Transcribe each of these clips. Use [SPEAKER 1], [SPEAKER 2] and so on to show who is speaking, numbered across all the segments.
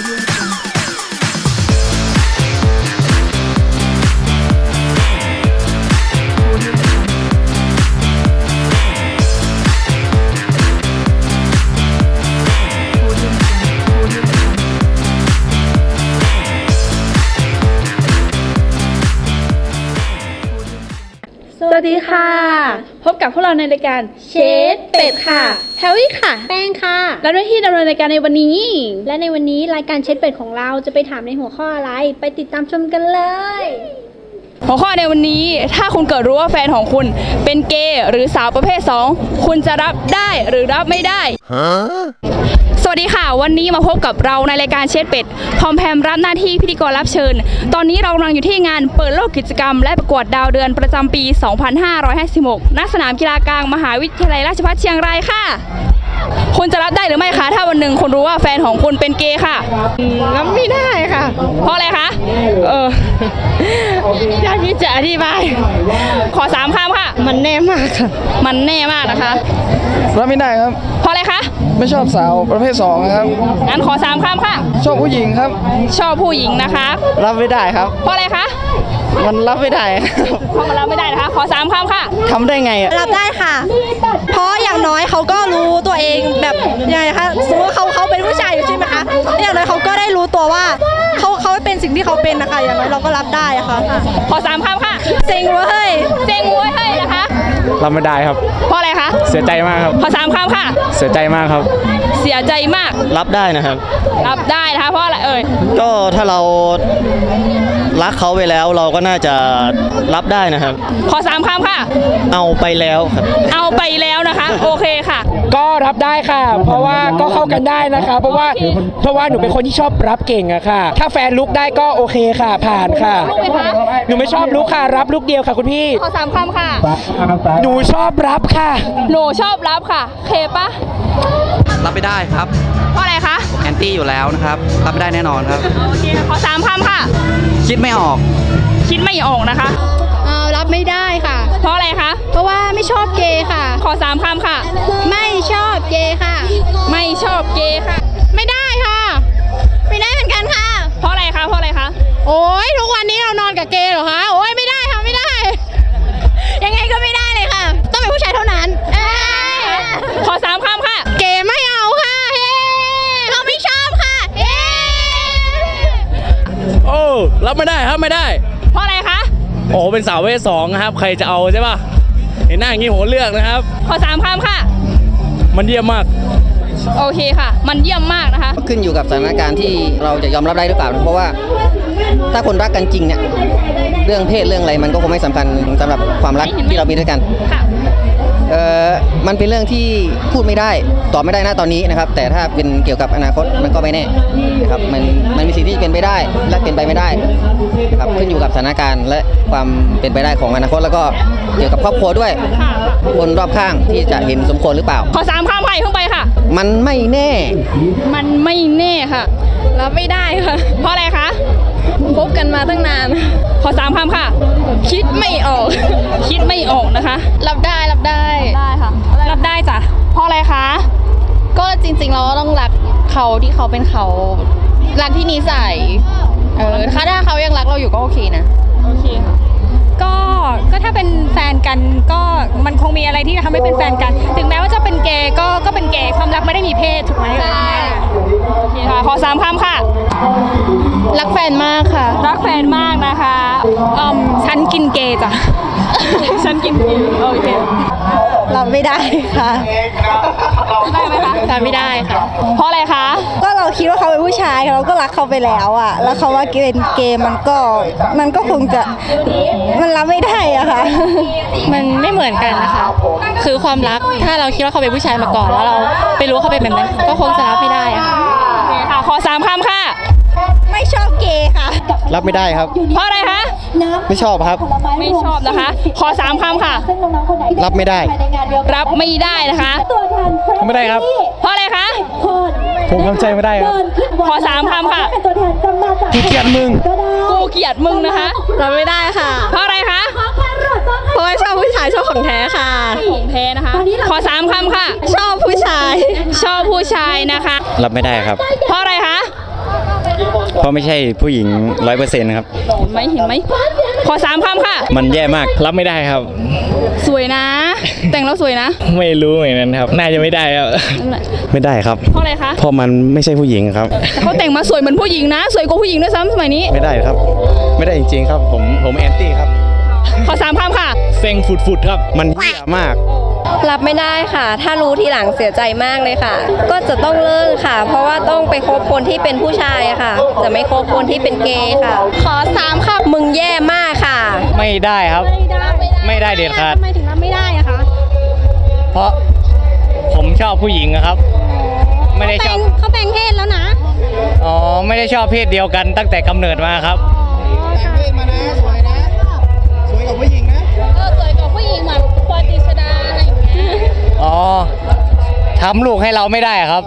[SPEAKER 1] สวัสดีค่ะ พบกับพวกเราในรายการเชฟเป็ดค่ะแฮร์รี่ค่ะ
[SPEAKER 2] แป้งค่ะ
[SPEAKER 1] และหน้าที่ดำเนินรายการในวันนี้
[SPEAKER 2] และในวันนี้รายการเช็ดเป็ดของเราจะไปถามในหัวข้ออะไร ไปติดตามชมกันเลย
[SPEAKER 1] หัวข้อในวันนี้ถ้าคุณเกิดรู้ว่าแฟนของคุณเป็นเกย์หรือสาวประเภท 2 คุณจะรับได้หรือรับไม่ได้ สวัสดีค่ะ วันนี้มาพบกับเราในรายการเชดเป็ด พร้อมแพมรับหน้าที่พิธีกรรับเชิญ ตอนนี้เรากำลังอยู่ที่งานเปิดโลกกิจกรรม และประกวดดาวเดือนประจำปี 2556 ณ สนามกีฬากลางมหาวิทยาลัยราชภัฏเชียงรายค่ะ คุณจะรับได้หรือไม่คะ ถ้าวันหนึ่งคุณรู้ว่าแฟนของคุณเป็นเกย์ค่ะ
[SPEAKER 3] รับไม่ได้ค่ะ
[SPEAKER 1] เพราะอะไรคะ
[SPEAKER 3] เออยากที่จะอธิบาย
[SPEAKER 1] ขอสามคำค่ะ
[SPEAKER 3] มันแน่มากค่ะ
[SPEAKER 1] มันแน่มากนะคะ
[SPEAKER 4] รับไม่ได้ครับ
[SPEAKER 1] เพราะอะไรคะ
[SPEAKER 4] ไม่ชอบสาวประเภทสองครับ
[SPEAKER 1] งั้นขอสามคำค่ะ
[SPEAKER 4] ชอบผู้หญิงครับ
[SPEAKER 1] ชอบผู้หญิงนะคะ
[SPEAKER 4] รับไม่ได้ครับ
[SPEAKER 1] เพราะอะไรคะ
[SPEAKER 4] มันรับไม่ได้
[SPEAKER 1] เพราะมันรับไม่ได้นะคะ ขอสามคำค่ะ
[SPEAKER 4] ทำได้ไงอะ
[SPEAKER 3] รับได้ค่ะ เพราะอย่างน้อยเขาก็รู้ตัวเองแบบยังไงคะสมมติว่าเขาเขาเป็นผู้ชายอยู่ใช่ไหมคะอย่างน้อยเขาก็ได้รู้ตัวว่าเขาเขาเป็นสิ่งที่เขาเป็นนะคะอย่างน้อยเราก็รับได้อะค่ะ
[SPEAKER 1] ขอสามคำค่ะ
[SPEAKER 3] เซ็งเว้ย
[SPEAKER 1] เจงโว้ยเฮ้ยนะคะ
[SPEAKER 4] รับไม่ได้ครับ
[SPEAKER 1] เพราะอะไรคะ
[SPEAKER 4] เสียใจมากครับ
[SPEAKER 1] ขอสามคำค่ะ
[SPEAKER 4] เสียใจมากครับ
[SPEAKER 1] เสียใจมาก
[SPEAKER 5] รับได้นะครับ
[SPEAKER 1] รับได้นะคะเพราะอะไรเอ่ย
[SPEAKER 5] ก็ถ้าเรารักเขาไปแล้วเราก็น่าจะรับได้นะครับ
[SPEAKER 1] ขอสามคำค่ะ
[SPEAKER 5] เอาไปแล้วครับ
[SPEAKER 1] เอาไปแล้วนะคะ โอเคค่ะ
[SPEAKER 4] ก็รับได้ค่ะ เพราะว่าก็เข้ากันได้นะคะ เพราะว่าเพราะว่าหนูเป็นคนที่ชอบรับเก่งอะค่ะ ถ้าแฟนลุกได้ก็โอเคค่ะ ผ่านค่ะ
[SPEAKER 1] ลุกไหมคะ
[SPEAKER 4] หนูไม่ชอบลุกค่ะ รับลุกเดียวค่ะคุณพี่
[SPEAKER 1] ขอสามคำค่ะ
[SPEAKER 4] หนูชอบรับค่ะ
[SPEAKER 1] หนูชอบรับค่ะเคปะ
[SPEAKER 6] รับไม่ได้ครับ
[SPEAKER 1] เพราะอะไรคะ
[SPEAKER 6] แอนตี้อยู่แล้วนะครับ รับไม่ได้แน่นอนครับ
[SPEAKER 1] โอเคขอสามคำค่ะ
[SPEAKER 6] คิดไม่ออก
[SPEAKER 1] คิดไม่ออกนะคะ
[SPEAKER 3] เออรับไม่ได้ค่ะ
[SPEAKER 1] เพราะอะไรคะ
[SPEAKER 3] เพราะว่าไม่ชอบเกย์ค่ะ
[SPEAKER 1] ขอสามคำค่ะ
[SPEAKER 3] ไม่ชอบเกย์ค่ะ
[SPEAKER 1] ไม่ชอบเกย์ค่ะ
[SPEAKER 3] ไม่ได้ค่ะ ไม่ได้เหมือนกันค่ะ
[SPEAKER 1] เพราะอะไรคะ เพราะอะไรคะ
[SPEAKER 3] โอ้ยทุกวันนี้เรานอนกับเกย์เหรอคะ โอ้ยไม่ได้ค่ะไม่ได้ ยังไงก็ไม่ได้ เป็น
[SPEAKER 1] สา
[SPEAKER 7] วประเภทสองนะครับ ใครจะเอาใช่ป่ะ เห็นหน้าอย่างนี้ผมเลือกนะครับ
[SPEAKER 1] ขอสามคำค่ะ
[SPEAKER 7] มันเยี่ยมมาก
[SPEAKER 1] โอเคค่ะ มันเยี่ยมมากนะคะ
[SPEAKER 5] ขึ้นอยู่กับสถานการณ์ที่เราจะยอมรับได้หรือเปล่านะเพราะว่า ถ้าคนรักกันจริงเนี่ยเรื่องเพศเรื่องอะไรมันก็คงไม่สำคัญสำหรับความรักที่เรามีด้วยกัน
[SPEAKER 1] ค่ะ
[SPEAKER 5] เอ่อมันเป็นเรื่องที่พูดไม่ได้ตอบไม่ได้นะตอนนี้นะครับ แต่ถ้าเป็นเกี่ยวกับอนาคตมันก็ไม่แน่นะครับมันมันมีสิ่งที่เป็นไปได้และเป็นไปไม่ได้นะครับขึ้นอยู่กับสถานการณ์ และความเป็นไปได้ของอนาคตแล้วก็เกี่ยวกับครอบครัวด้วย
[SPEAKER 1] ค่ะ
[SPEAKER 5] คนรอบข้างที่จะเห็นสมควรหรือเปล่า
[SPEAKER 1] ขอสามคำค่ะอย่าเพิ่งไปค่ะ
[SPEAKER 5] มันไม่แน่
[SPEAKER 1] มันไม่แน่ค่ะรับไม่ได้ค่ะ เพราะอะไรคะ คบกันมาตั้งนาน ขอสามคำค่ะ คิดไม่ออก คิดไม่ออกนะคะ
[SPEAKER 8] รับได้รับได้
[SPEAKER 1] ได้ค่ะ รับได้จ้ะเพราะอะไรคะ
[SPEAKER 8] ก็จริงๆเราก็ต้องรักเขาที่เขาเป็นเขา รักที่นิสัย เออถ้าถ้าเขายังรักเราอยู่ก็โอเคนะ
[SPEAKER 1] โอเคค่ะ
[SPEAKER 2] ก็ก็ถ้าเป็นแฟนกันก็มันคงมีอะไรที่ทำให้เป็นแฟนกัน ถึงแม้ว่าจะเป็นเกย์ก็ก็เป็นเกย์ความรักไม่ได้มีเพศถูกไหม
[SPEAKER 8] ใช่
[SPEAKER 1] โอเคค่ะขอสามคำค่ะ
[SPEAKER 8] รักแฟนมากค่ะ
[SPEAKER 1] รักแฟนมากนะคะอืม
[SPEAKER 2] ฉันกินเกย์จ้ะ
[SPEAKER 1] ฉันกินเกย์โอเค
[SPEAKER 3] รับไม่ได้ค่ะ
[SPEAKER 1] ได้ไหมคะ
[SPEAKER 8] รับไม่ได้ค่ะ
[SPEAKER 1] เพราะอะไรคะ
[SPEAKER 3] ก็เรา ผู้ชายเราก็รักเขาไปแล้วอะแล้วเขาว่าเป็นเกย์มันก็มันก็คงจะมันรับไม่ได้อะค่ะ
[SPEAKER 8] มันไม่เหมือนกันนะคะ คือความรักถ้าเราคิดว่าเขาเป็นผู้ชายมาก่อนแล้วเราไปรู้ว่าเขาเป็นแบบนั้นก็คงจะรับไม่ได้อะค่ะ
[SPEAKER 1] โอเคค่ะขอสามคำค่ะ
[SPEAKER 3] ไม่ชอบเกย์ค่ะ
[SPEAKER 5] รับไม่ได้ครับ
[SPEAKER 1] เพราะอะไรคะ
[SPEAKER 5] ไม่ชอบครับ
[SPEAKER 1] ไม่ชอบนะคะ ขอสามคำค่ะ
[SPEAKER 5] รับไม่ได้
[SPEAKER 1] รับไม่ได้นะคะ
[SPEAKER 4] ไม่ได้ครับ
[SPEAKER 1] เพราะอะไรคะ
[SPEAKER 4] ผมทำใจไม่ได้ครับ
[SPEAKER 1] ขอสามคำค่ะ
[SPEAKER 4] กูเกลียดมึง
[SPEAKER 1] กูเกลียดมึงนะคะ
[SPEAKER 3] รับไม่ได้ค่ะ
[SPEAKER 1] เพราะอะไรคะ
[SPEAKER 3] เพราะว่าชอบผู้ชายชอบของแท้ค่ะ
[SPEAKER 1] ของแท้นะคะขอสามคำค่ะ
[SPEAKER 3] ชอบผู้ชาย
[SPEAKER 1] ชอบผู้ชายนะคะ
[SPEAKER 5] รับไม่ได้ครับ
[SPEAKER 1] เพราะอะไรคะ
[SPEAKER 9] เพราะไม่ใช่ผู้หญิงร้อยเปอร์เซ็นต์ครับ
[SPEAKER 1] เห็นไหมเห็นไหม ขอสามคำค่ะ
[SPEAKER 9] มันแย่มาก
[SPEAKER 7] รับไม่ได้ครับ
[SPEAKER 1] สวยนะ แต่งแล้วสวยนะ
[SPEAKER 7] ไม่รู้เหมือนกันครับ น่าจะไม่ได้ครับ
[SPEAKER 1] นั่นแหละ
[SPEAKER 9] ไม่ได้ครับ
[SPEAKER 1] เพราะอะไรคะ
[SPEAKER 9] เพราะมันไม่ใช่ผู้หญิงครับ
[SPEAKER 1] แต่เขาแต่งมาสวยเหมือนผู้หญิงนะ สวยกว่าผู้หญิงด้วยซ้ำสมัยนี้
[SPEAKER 9] ไม่ได้ครับ ไม่ได้จริงๆครับ ผมผมแอนตี้ครับ
[SPEAKER 1] ขอสามคำค่ะ
[SPEAKER 7] เซ็งฟุดๆครับ
[SPEAKER 9] มันเหี้ยมาก
[SPEAKER 3] รับไม่ได้ค่ะ ถ้ารู้ทีหลังเสียใจมากเลยค่ะ ก็จะต้องเลิกค่ะ เพราะว่าต้องไปคบคนที่เป็นผู้ชายอะค่ะ จะไม่คบคนที่เป็นเกย์ค่ะ
[SPEAKER 8] ขอสามคำ
[SPEAKER 3] มึงแย่มากค่ะ
[SPEAKER 7] ไม่ได้ครับ ไม่ได้เด็ดขาด
[SPEAKER 2] ทำ ไมถึงรับไม่ได้อะคะ
[SPEAKER 7] เพราะผมชอบผู้หญิงอะครับ ไม่ได้ช
[SPEAKER 2] แปล
[SPEAKER 7] อบ
[SPEAKER 2] งเขาแปลงเพศแล้วนะ
[SPEAKER 7] อ๋อ ไม่ได้ชอบเพศเดียวกันตั้งแต่กำเนิดมาครับ
[SPEAKER 8] เออสวยกว่าผู้หญิงเหมือนพลอยตรีชดาอะไรอย่างเงี้ย
[SPEAKER 7] อ๋อทำลูกให้เราไม่ได้ครับ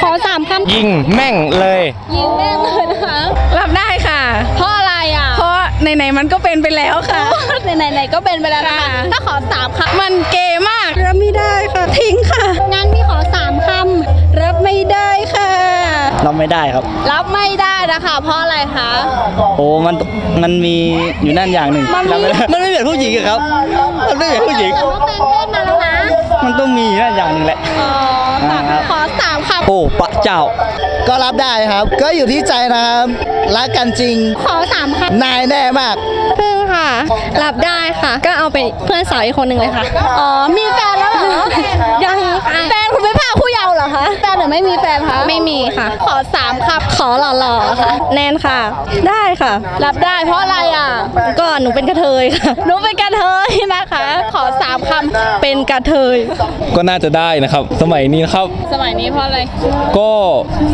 [SPEAKER 2] ขอสามคำ
[SPEAKER 7] ยิงแม่งเลย
[SPEAKER 8] ยิงแม่งเลยนะคะ
[SPEAKER 1] รับได้ค่ะ
[SPEAKER 8] เพราะอะไรอะ
[SPEAKER 1] เพราะ ไหนๆมันก็เป็นไปแล้วค่ะ
[SPEAKER 8] ไหนๆก็เป็นไปแล้วนะคะถ้าขอสามคำ
[SPEAKER 1] มันเกย์มาก
[SPEAKER 3] รับไม่ได้ค่ะ ทิ้งค่ะ
[SPEAKER 2] งั้นพี่ขอสามค
[SPEAKER 3] รับไม่ได้ค่ะ
[SPEAKER 7] เราไม่ได้ครับ
[SPEAKER 8] รับไม่ได้นะคะเพราะอะไรคะ
[SPEAKER 7] โอ้มันมันมีอยู่นั่นอย่างหนึ่งเราไม่ได้มันไม่เหมือนผู้หญิงอะครับ มันไม่เหมือนผู้หญิง
[SPEAKER 8] แต่ว่าแปลงเพศมาแล้วนะ
[SPEAKER 7] มันต้องมีนั่นอย่างหนึ่งแหละ
[SPEAKER 8] อ๋อสามขอสามคำ
[SPEAKER 7] โอ้ปะเจ้า
[SPEAKER 10] ก็รับได้ครับ ก็อยู่ที่ใจนะครับ รักกันจริงำ
[SPEAKER 2] ขอสามคำ
[SPEAKER 10] นายแน่มาก
[SPEAKER 3] พึ่งค่ะ รับได้ค่ะ ก็เอาไปเพื่อนสาวอีกคนหนึ่งเลยค่ะ
[SPEAKER 8] อ๋อ มีแฟนแล้วเหรอ
[SPEAKER 3] ยังค่ะ
[SPEAKER 8] แฟนคุณไม่พาผู้ เยาว์เหรอคะแฟนหรือไม่มีแฟนคะ
[SPEAKER 3] ไม่มีค่ะ
[SPEAKER 8] ขอสามคำ
[SPEAKER 3] ขอหล่อๆค่ะแนนค่ะ ได้ค่ะ
[SPEAKER 8] รับได้เพราะอะไรอะ
[SPEAKER 3] ก็หนูเป็นกระเทยค่ะ
[SPEAKER 8] หนูเป็นกระเทยนะคะ ขอสามค
[SPEAKER 3] เป็นกระเทย
[SPEAKER 11] ก็น่าจะได้นะครับ สมัยนี้นะครับำ
[SPEAKER 8] สมัยนี้เพราะอะไร
[SPEAKER 11] ก็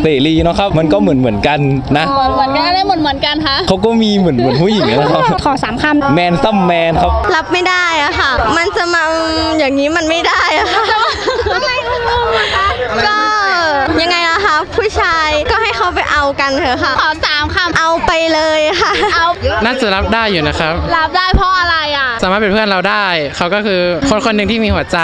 [SPEAKER 11] เสรีเนาะครับ มันก็เหมือนเหมือนกันนะ
[SPEAKER 8] เหมือนเหมือนกันอะไรเหมือนเหมือนกันคะ
[SPEAKER 11] เขาก็มีเหมือนเหมือนผู้หญิงนะครับ
[SPEAKER 2] ขอสามคำ
[SPEAKER 11] แมนซัมแมนครับ
[SPEAKER 3] รับไม่ได้อะค่ะ มันจะมาอย่างนี้มันไม่ได้อะค่ะก็ยังไงล่ะคะ ผู้ชายก็ให้เขาไปเอากันเถอะค่ะ
[SPEAKER 8] ขอสามคำ
[SPEAKER 3] เอาไปเลยค่ะ
[SPEAKER 8] เอา
[SPEAKER 12] น่าจะรับได้อยู่นะครับ
[SPEAKER 8] รับได้เพราะอะไรอะ
[SPEAKER 12] สามารถเป็นเพื่อนเราได้ เขาก็คือคนคนหนึ่งที่มีหัวใจ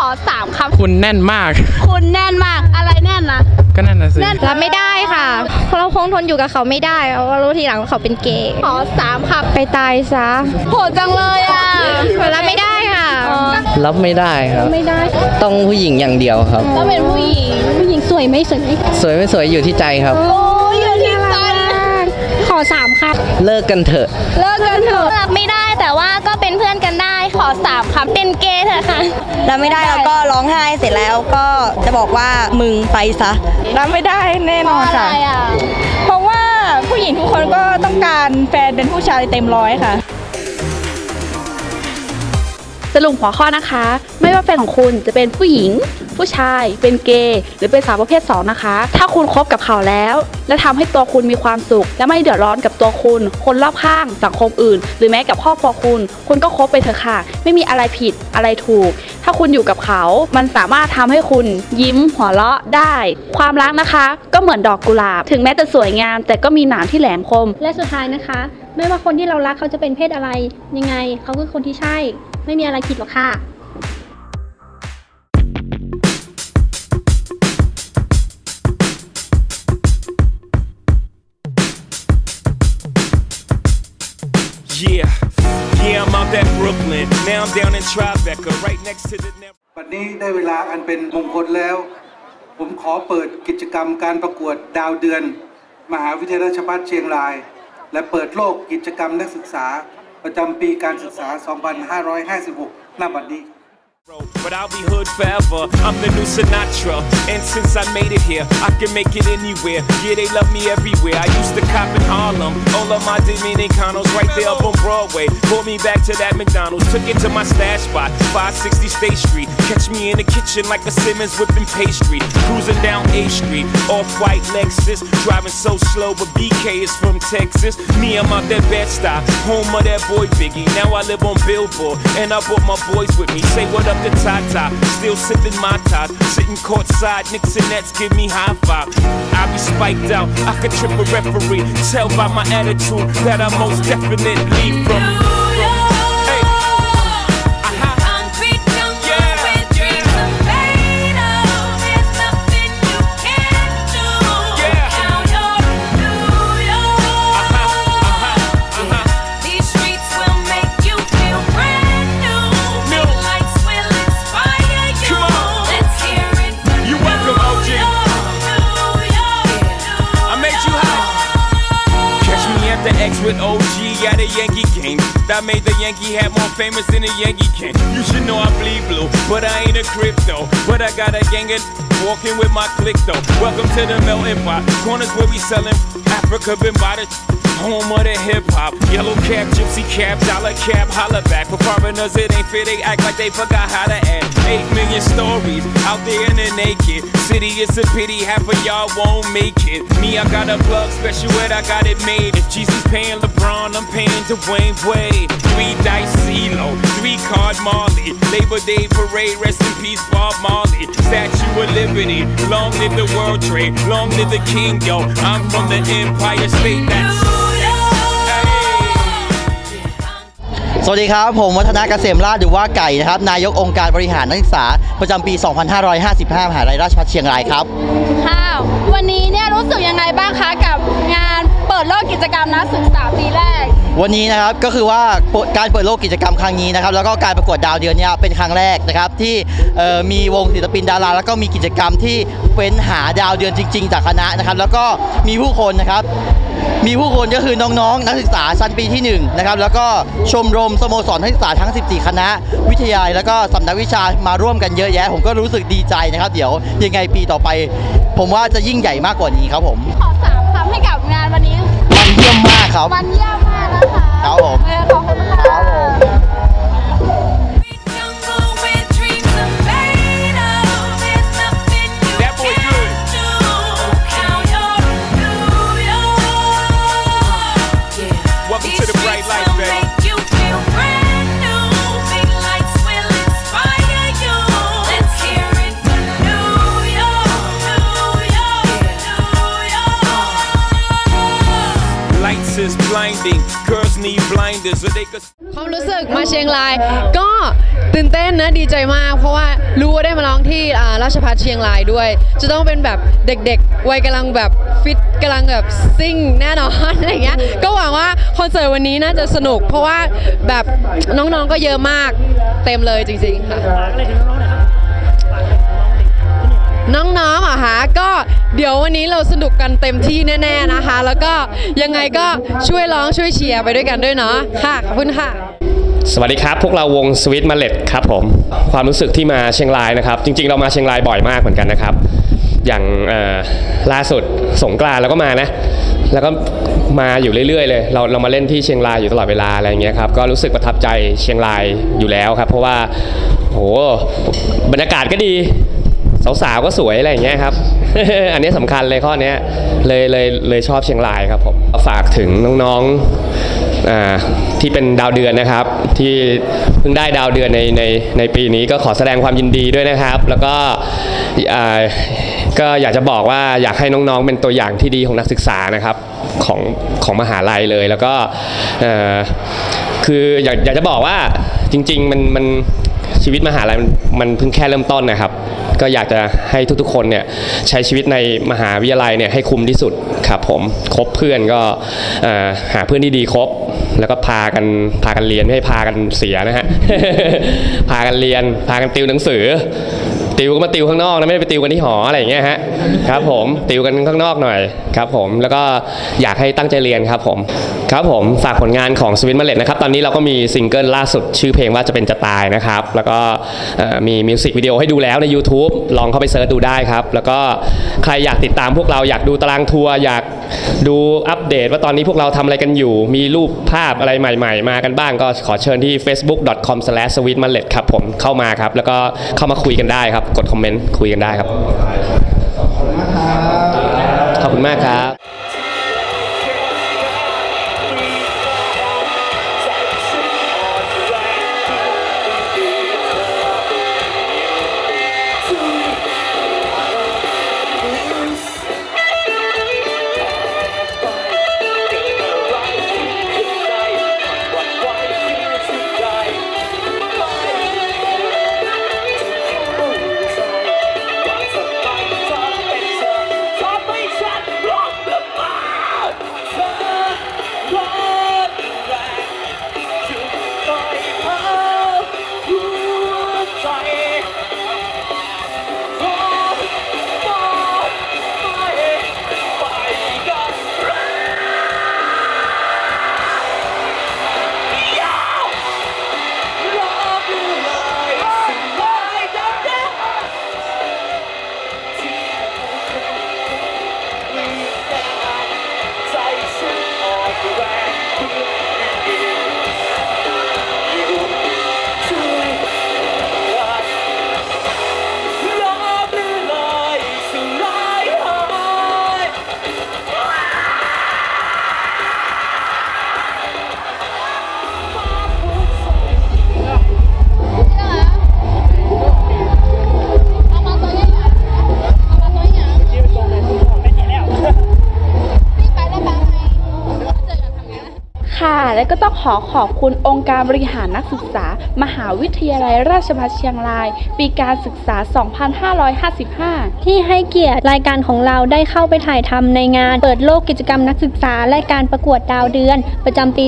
[SPEAKER 8] ขอสามคำ
[SPEAKER 12] คุณแน่นมาก
[SPEAKER 8] คุณแน่นมากอะไรแน่นนะ
[SPEAKER 12] ก็นั่นน่ะสิ
[SPEAKER 3] รับไม่ได้ค่ะ เพราะเราคงทนอยู่กับเขาไม่ได้เพราะว่ารู้ทีหลังว่าเขาเป็นเกย์
[SPEAKER 8] ขอสามค
[SPEAKER 3] ไปตายซะำ
[SPEAKER 8] โหดจังเลยอะ
[SPEAKER 3] รับไม่ได้ค่ะ
[SPEAKER 7] รับไม่ได้ครับ
[SPEAKER 3] ไม่ได้
[SPEAKER 7] ต้องผู้หญิงอย่างเดียวครับ
[SPEAKER 8] ต้องเป็นผู้หญิง
[SPEAKER 2] ผู้หญิงสวยไหมสวยไหม
[SPEAKER 7] สวยไม่สวยอยู่ที่ใจครับ
[SPEAKER 8] โอ้ยอยู่ที่ใจ
[SPEAKER 2] ขอสามคำ
[SPEAKER 7] เลิกกันเถอะ
[SPEAKER 8] เลิกกันเถอะรับไม่ได้แต่ว่าก็เป็นเพื่อนกันได้ขอสามคำเป็นเกย์เถอะค่ะ
[SPEAKER 3] รับไม่ได้แล้วก็ร้องไห้เสร็จแล้วก็จะบอกว่ามึงไปซะ
[SPEAKER 1] รับไม่ได้แน่นอนค่ะ
[SPEAKER 8] อะไรอะ
[SPEAKER 1] เพราะว่าผู้หญิงทุกคนก็ต้องการแฟนเป็นผู้ชายเต็มร้อยค่ะ
[SPEAKER 13] สรุปหัวข้อนะคะ ไม่ว่าแฟนของคุณจะเป็นผู้หญิง ผู้ชาย เป็นเกย์หรือเป็นสาวประเภท 2 นะคะ ถ้าคุณคบกับเขาแล้ว และทำให้ตัวคุณมีความสุข และไม่เดือดร้อนกับตัวคุณ คนรอบข้างสังคมอื่น หรือแม้กับครอบครัวคุณ คุณก็คบไปเถอะค่ะ ไม่มีอะไรผิดอะไรถูก ถ้าคุณอยู่กับเขา มันสามารถทำให้คุณยิ้มหัวเราะได้ ความรักนะคะ ก็เหมือนดอกกุหลาบ ถึงแม้จะสวยงาม แต่ก็มีหนามที่แหลมคม
[SPEAKER 2] และสุดท้ายนะคะ ไม่ว่าคนที่เรารักเขาจะเป็นเพศอะไร ยังไง เขาคือคนที่ใช่ ไม่มีอะไรผิดหรอกค่ะ
[SPEAKER 14] Now I'm down in Tribeca, right next to the.
[SPEAKER 15] วันนี้ได้เวลาอันเป็นมงคลแล้ว ผมขอเปิดกิจกรรมการประกวดดาวเดือน มหาวิทยาลัยราชภัฏเชียงราย และเปิดโลกกิจกรรมนักศึกษา ประจำปีการศึกษา 2556 หน้าบัดนี้
[SPEAKER 14] But I'll be hood forever. I'm the new Sinatra. And since I made it here, I can make it anywhere. Yeah, they love me everywhere. I used to cop in Harlem. All of my Dominicanos right there up on Broadway. Pulled me back to that McDonald's. Took it to my stash spot, 560 State Street. Catch me in the kitchen like a Simmons whipping pastry. Cruising down A Street, off white Lexus. Driving so slow, but BK is from Texas. Me, I'm out that Bed-Stuy, home of that boy Biggie. Now I live on Billboard, and I brought my boys with me. Say what up to Tata, still sipping my top. Sitting courtside, Knicks and Nets give me high five. I be spiked out, I could trip a referee. Tell by my attitude that I most definitely from. That made the Yankee hat more famous than the Yankee can. You should know I bleed blue, but I ain't a crypto. But I got a gang of walking with my click though. Welcome to the melting pot. Corners where we selling Africa been by the home of the hip hop. Yellow cap, gypsy cap, dollar cap, holla back. For foreigners, it ain't fair. They act like they forgot how to act. Eight million stories out there in the naked city. It's a pity half of y'all won't make it. Me, I got a plug special ed, I got it made. If Jesus paying LeBron, I'm paying Dwayne Wade. Three dice CeeLo, three card Marley. Labor Day parade, rest in peace Bob Marley. Statue of Liberty, long live the World Trade, long live the King, yo. I'm from the Empire State. That's
[SPEAKER 10] สวัสดีครับ ผมวัฒนาเกษมราชหรือว่าไก่นะครับ นายกองค์การบริหารนักศึกษา ประจำปี 2555มหาลัยราชภัฏเชียงรายครับ
[SPEAKER 8] ค่ะ วันนี้เนี่ยรู้สึกยังไงบ้างคะกับงานเปิดโลกกิจกรรมนักศึกษาปีแรก
[SPEAKER 10] วันนี้นะครับก็คือว่าการเปิดโลกกิจกรรมครั้งนี้นะครับแล้วก็การประกวดดาวเดือนเนี้เป็นครั้งแรกนะครับที่เอ่อมีวงศิลปินดารา แล้วก็มีกิจกรรมที่เฟ้นหาดาวเดือนจริง ๆ จากคณะนะครับ แล้วก็มีผู้คนนะครับมีผู้คนก็คือน้องๆ นักศึกษาชั้นปีที่1นะครับแล้วก็ชมรมสโมสรนักศึกษาทั้ง 14 คณะ วิทยาลัยแล้วก็สำนักวิชามาร่วมกันเยอะแยะ ผมก็รู้สึกดีใจนะครับ เดี๋ยวยังไงปีต่อไป ผมว่าจะยิ่งใหญ่มากกว่านี้ครับผม
[SPEAKER 8] ขอสามคำให้กับงานวันนี้
[SPEAKER 10] มันเยี่ยมมากครับ
[SPEAKER 8] มันเยี่ยมมากนะ ค
[SPEAKER 10] รับผม
[SPEAKER 8] เออขอบคุณค่ะ
[SPEAKER 14] blinding. Girls need blinders so they could.
[SPEAKER 16] ความรู้สึกมาเชียงราย ก็ตื่นเต้นนะดีใจมาก เพราะว่ารู้ว่าได้มาร้องที่อ่าราชภัฏเชียงรายด้วย จะต้องเป็นแบบเด็กๆวัยกำลังแบบฟิตกำลังแบบซิ่งแน่นอนอะไรเงี้ยก็หวังว่าคอนเสิร์ตวันนี้น่าจะสนุก เพราะว่าแบบน้องๆก็เยอะมากเต็มเลยจริงๆค่ะน้องๆเหร อะคะก็เดี๋ยววันนี้เราสนุกกันเต็มที่แน่ๆนะคะ แล้วก็ยังไงก็ช่วยร้องช่วยเชียร์ไปด้วยกันด้วยเนาะค่ะขอบคุณค่ะ
[SPEAKER 17] สวัสดีครับ พวกเราวงสวิตมาเลตครับผมความรู้สึกที่มาเชียงรายนะครับ จริง ๆ เรามาเชียงรายบ่อยมากเหมือนกันนะครับ อย่างล่าสุดสงกรานต์เราก็มานะ แล้วก็มาอยู่เรื่อยๆเลย เราเรามาเล่นที่เชียงรายอยู่ตลอดเวลาอะไรอย่างเงี้ยครับก็รู้สึกประทับใจเชียงรายอยู่แล้วครับ เพราะว่าโหบรรยากาศก็ดี สาวๆก็สวยอะไรอย่างเงี้ยครับ อันนี้สำคัญเลยข้อนี้เลยเลยเลยชอบเชียงรายครับผมฝากถึงน้องๆที่เป็นดาวเดือนนะครับ ที่เพิ่งได้ดาวเดือนในในในปีนี้ก็ขอแสดงความยินดีด้วยนะครับ แล้วก็อ่าก็อยากจะบอกว่าอยากให้น้องๆ เป็นตัวอย่างที่ดีของนักศึกษานะครับของของมหาลัยเลยแล้วก็เอ่อคืออยากอยากจะบอกว่าจริง ๆ มันมัน ชีวิตมหาลัยมันเพิ่งแค่เริ่มต้นนะครับ ก็อยากจะให้ทุกๆคนเนี่ยใช้ชีวิตในมหาวิทยาลัยเนี่ยให้คุ้มที่สุดครับผมคบเพื่อนก็หาเพื่อนที่ดีคบแล้วก็พากันพากันเรียนไม่ให้พากันเสียนะฮะ พากันเรียนพากันติวหนังสือ ติวก็มาติวข้างนอกนะไม่ได้ไปติวกันที่หออะไรอย่างเงี้ยฮะครับผมติวกันข้างนอกหน่อยครับผมแล้วก็อยากให้ตั้งใจเรียนครับผมครับผมฝากผลงานของสวิตมาเลตนะครับตอนนี้เราก็มีซิงเกิลล่าสุดชื่อเพลงว่าจะเป็นจะตายนะครับแล้วก็มีมิวสิกวิดีโอให้ดูแล้วใน YouTube ลองเข้าไปเสิร์ชดูได้ครับแล้วก็ใครอยากติดตามพวกเราอยากดูตารางทัวร์อยากดูอัปเดตว่าตอนนี้พวกเราทำอะไรกันอยู่ มีรูปภาพอะไรใหม่ ๆ มากันบ้างก็ขอเชิญที่ facebook.com/sweetmallet ครับผมเข้ามาครับแล้วก็เข้ามาคุยกันได้ครับกดคอมเมนต์คุยกันได้ครับ ขอบคุณมากครับ
[SPEAKER 18] และก็ต้องขอขอบคุณองค์การบริหารนักศึกษา มหาวิทยาลัยราชภัฏเชียงราย ปีการศึกษา 2555
[SPEAKER 19] ที่ให้เกียรติรายการของเราได้เข้าไปถ่ายทำในงาน เปิดโลกกิจกรรมนักศึกษา และการประกวดดาวเดือน ประจำปี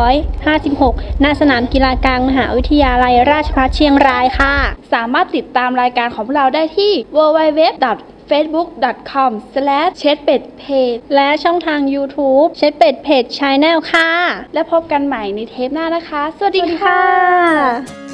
[SPEAKER 19] 2556 ณ สนามกีฬากลางมหาวิทยาลัยราชภัฏเชียงรายค่ะ
[SPEAKER 18] สามารถติดตามรายการของเราได้ที่ www facebook.com c h e d p e d page
[SPEAKER 19] และช่องทาง YouTube เช็ดเป็ดเพจช n แนลค่ะ
[SPEAKER 18] และพบกันใหม่ในเทปหน้านะคะ
[SPEAKER 19] สวัสดี
[SPEAKER 18] ค่ะ
[SPEAKER 19] ค่ะ